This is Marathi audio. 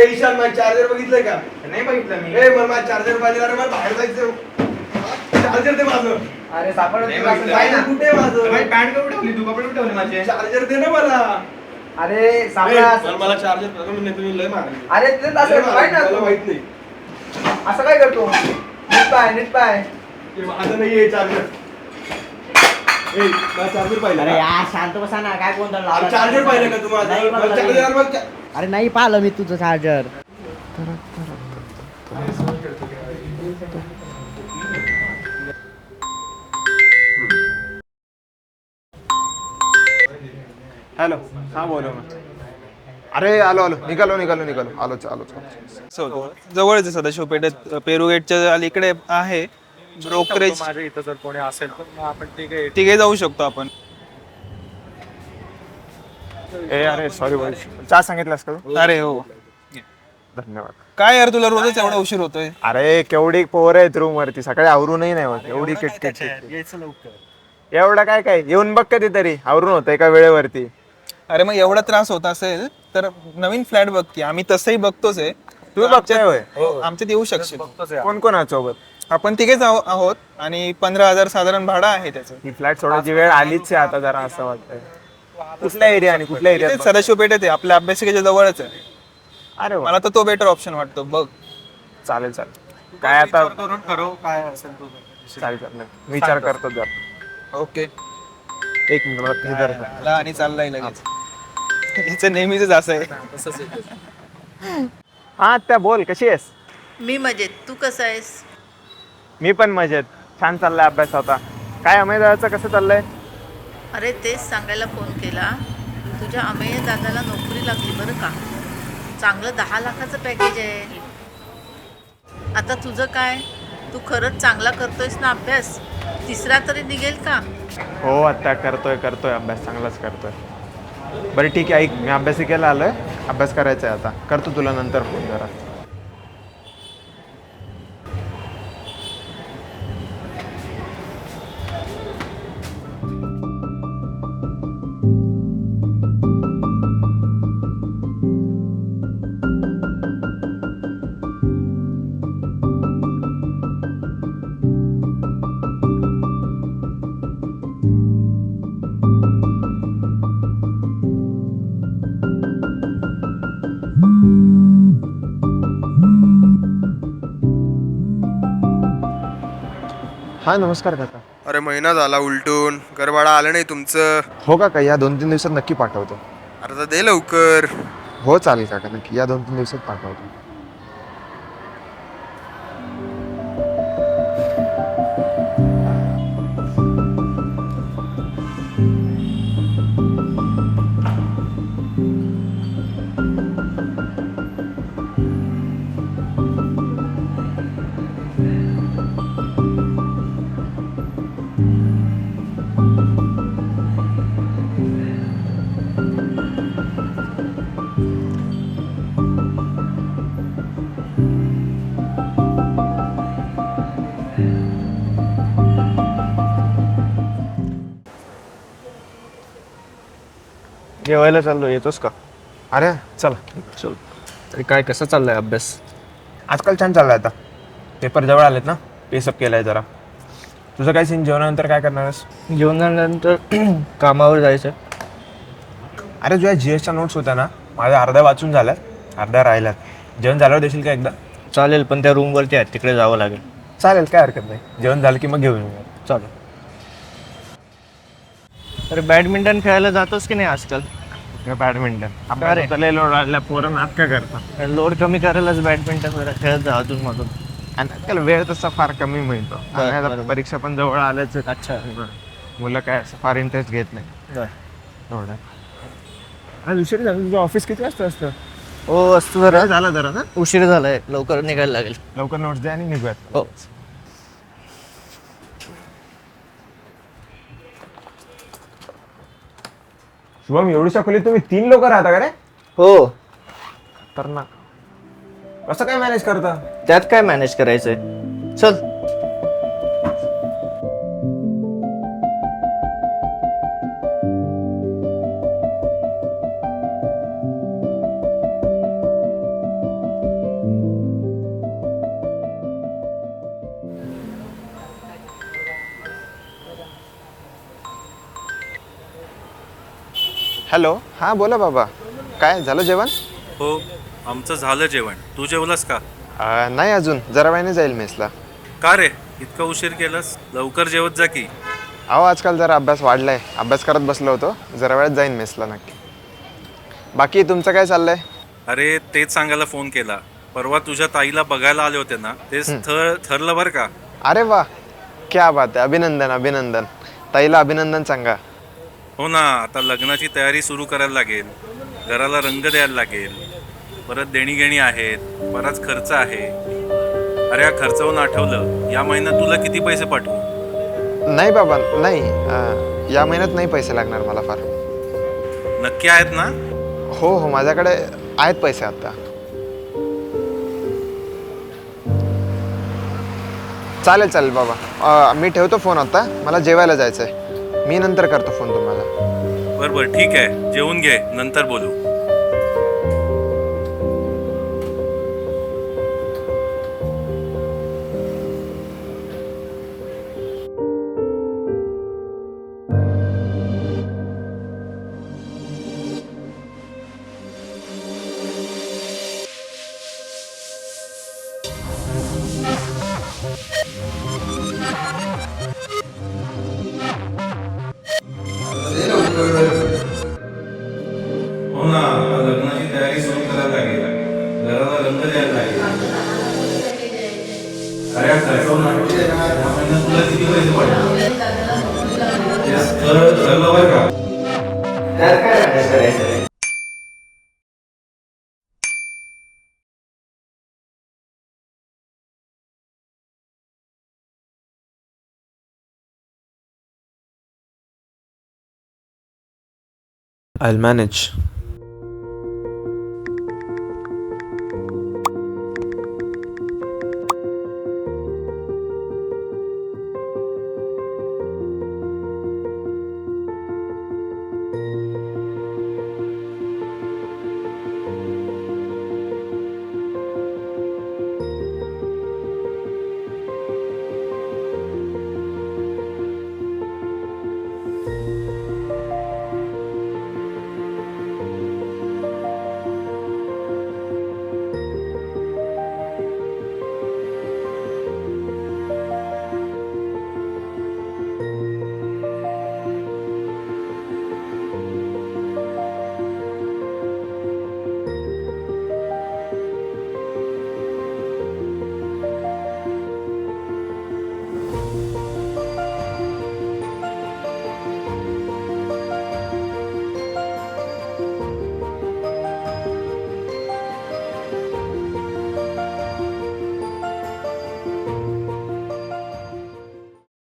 ए ईशान माझं चार्जर बघितलंय का? नाही बघितलं मी. ए मला माझं चार्जर पाहिजे अरे मला बाहेर जायचं चार्जर दे माझं. अरे सापडलं नाही तुला असं बघितलं. काय ना कुठे आहे माझं? पॅन्ट कपडे ठेवली? तू कपडे कुठे ठेवले माझे? चार्जर दे ना मला. अरे ए, सापडा मला- मला चार्जर तुम्ही तुम्ही लय मागायचे. अरे तिथे असं ना मला तू? माहीत नाही. असं काय करतो? नीट पाय नीट पाय. ते माझं नाहीये चार्जर ए मला चार्जर अरे का? यार शांत बसा ना काय गोंधळ लावला अरे चार्जर पाहिलं का तुम्हाला? नाही मला अरे पाहिलं मी तुझं चार्जर. हॅलो हा बोलो अरे आलो आलो. निघालो निघालो निघालो. आलोच आलोच आलोच. असं होतं. जवळच आहे सदाशिव पेठेत पेरू गेटच्या अलीकडे आहे. ब्रोकरेज माझ्या इथं जर कोणी असेल तर मग आपण ठीक आहे. तिघे जाऊ शकतो आपण. ए अरे सॉरी बोल चहा सांगितलास का तू? अरे हो. धन्यवाद. काय यार तुला रोजच एवढा उशीर होतोय? अरे केवढी पोर आहेत रूम वरती. सकाळी आवरूनही नाही होत. एवढी किटकिट किटकिट. यायचं लवकर. एवढं काय काय? येऊन बघ कधीतरी आवरून होतं एका वेळेवरती. अरे मग एवढा त्रास होत असेल तर नवीन फ्लॅट बघ की. आम्ही तसही बघतोच आहे. तू बघतोय होय. हो, आमच्यात येऊ शकशील. कोण कोण आहे सोबत आपण तिघेच आहो- आहोत आणि पंधरा हजार साधारण भाडं आहे त्याचं. ही फ्लॅट सोडायची वेळ आलीच आहे आता जरा असं वाटतंय. कुठल्या एरिया आणि कुठल्या इथेच एरियात सदाशिव पेठेत आहे आपल्या अभ्यासिकेच्या जवळच आहे. अरे वा. मला तर तो बेटर ऑप्शन वाटतो बघ. चालेल चालेल. काय आता करून ठरव काय असेल चालेल चालेल. विचार करतो जर. ओके. एक मिनिट मला हे धर. आला आणि चाललाय लगेच. हिचं नेहमीच असं आहे. हा त्या बोल कशी आहेस? मी मजेत. तू कसा आहेस? मी पण मजेत. छान चाललाय अभ्यास आता. काय अमेदाचं कसं चाललंय? अरे तेच सांगायला फोन केला. तुझ्या अमेय दादाला नोकरी लागली बरं का? चांगलं दहा लाखाचं पॅकेज आहे. आता तुझं काय? तू खरंच चांगला करतोयस ना अभ्यास? तिसरा तरी निघेल का? हो आता करतोय करतोय. अभ्यास चांगलाच करतोय. बरं ठीक आहे. ऐक मी अभ्यासिकेला आलोय. अभ्यास करायचा आहे आता. करतो तुला नंतर फोन जरा. हा नमस्कार काका. अरे महिना झाला उलटून. गरबाडा आलं नाही तुमचं? हो काका या दोन तीन दिवसात नक्की पाठवतो. अरे तर दे लवकर. हो चालेल काका नक्की. या दोन तीन दिवसात पाठवतो. जेवायला चाललो येतोस का? अरे. चला. चल. तरी काय कसं चाललंय अभ्यास? आजकाल छान चाललाय आता. पेपर जवळ आलेत ना? पेसअप केलाय जरा. तुझं काय सीन जेवणानंतर काय करणार आहेस? जेवण झाल्यानंतर कामावर जायचं अरे तुझ्या जी एसच्या नोट्स होत्या ना? माझ्या अर्ध्या वाचून झाल्यात अर्ध्या राहिल्यात. जेवण झाल्यावर देशील का एकदा? चालेल पण त्या रूमवरती आहेत तिकडे जावं लागेल. चालेल काय हरकत नाही. जेवण झालं की मग घेऊन येऊया चालेल. अरे बॅडमिंटन खेळायला जातोस की नाही आजकाल? बॅडमिंटन. अरे. आपण पोरं नात का करतात लोड कमी करायलाच बॅडमिंटन जरा खेळत जा अजून मधून. आणि आजकाल वेळ तसा फार कमी मिळतो. बरं, आणि आता बरं. परीक्षा पण जवळ आल्याच. अच्छा. मुलं काय असं फार इंटरेस्ट घेत नाही बरं. एवढं. झालं. तुझं ऑफिस किती वाजता असतं? हो असतो जरा. झालं जरा ना? उशीर झालाय. लवकर निघायला लागेल. लवकर नोट्स द्या आणि निघूयात. हो. शुभम एवढीशा खोलीत तुम्ही तीन लोक राहता का रे? हो. तर ना कसं काय मॅनेज करता? त्यात काय मॅनेज करायचंय? चल. हॅलो. हां बोला बाबा. काय झालं जेवण? हो आमचं झालं जेवण. तू जेवलास का? अं, नाही अजून. जरा वेळाने जाईल मेसला. का रे? इतका उशीर केलास? लवकर जेवत जा की. अहो आजकाल जरा अभ्यास वाढलाय. अभ्यास करत बसलो होतो. जरा वेळात जाईन मेसला नक्की. बाकी तुमचं काय चाललंय? अरे तेच सांगायला फोन केला. परवा तुझ्या ताईला बघायला आले होते ना? ते स्थळ ठरलं बरं का? अरे वा. क्या बात आहे. अभिनंदन अभिनंदन. ताईला अभिनंदन सांगा. हो ना आता लग्नाची तयारी सुरू करायला लागेल. घराला रंग द्यायला लागेल. परत देणीघेणी आहेत बराच खर्च आहे. अरे या खर्चावरून आठवलं. या महिन्यात तुला किती पैसे पाठवू? नाही बाबा नाही. अं, या महिन्यात नाही पैसे लागणार मला फार. नक्की आहेत ना? हो हो माझ्याकडे आहेत पैसे आता. चालेल चालेल बाबा. अं, मी ठेवतो फोन आता. मला जेवायला जायचं आहे मी नंतर करतो फोन बरं बरं ठीक आहे. जेवून घे नंतर बोलू. I'll manage.